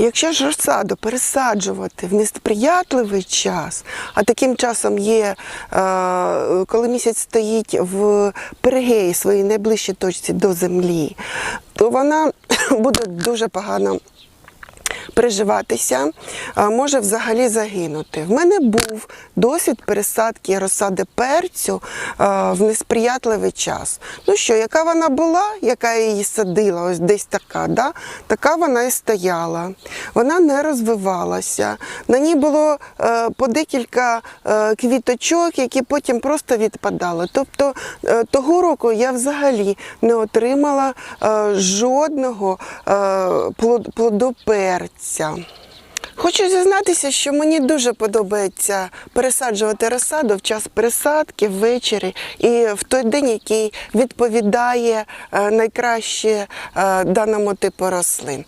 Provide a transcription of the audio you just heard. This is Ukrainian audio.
Якщо ж розсаду пересаджувати в несприятливий час, а таким часом є, е, коли місяць стоїть в перегеї своїй найближчій точці до землі, то вона буде дуже погано переживатися, а може взагалі загинути. В мене був досвід пересадки розсади перцю в несприятливий час. Ну що, яка вона була, яка її садила, ось десь така, да? така вона і стояла. Вона не розвивалася. На ній було е, по декілька е, квіточок, які потім просто відпадали. Тобто е, того року я взагалі не отримала жодного е, перця. Хочу зізнатися, що мені дуже подобається пересаджувати розсаду в час пересадки ввечері і в той день, який відповідає е, найкраще е, даному типу рослин.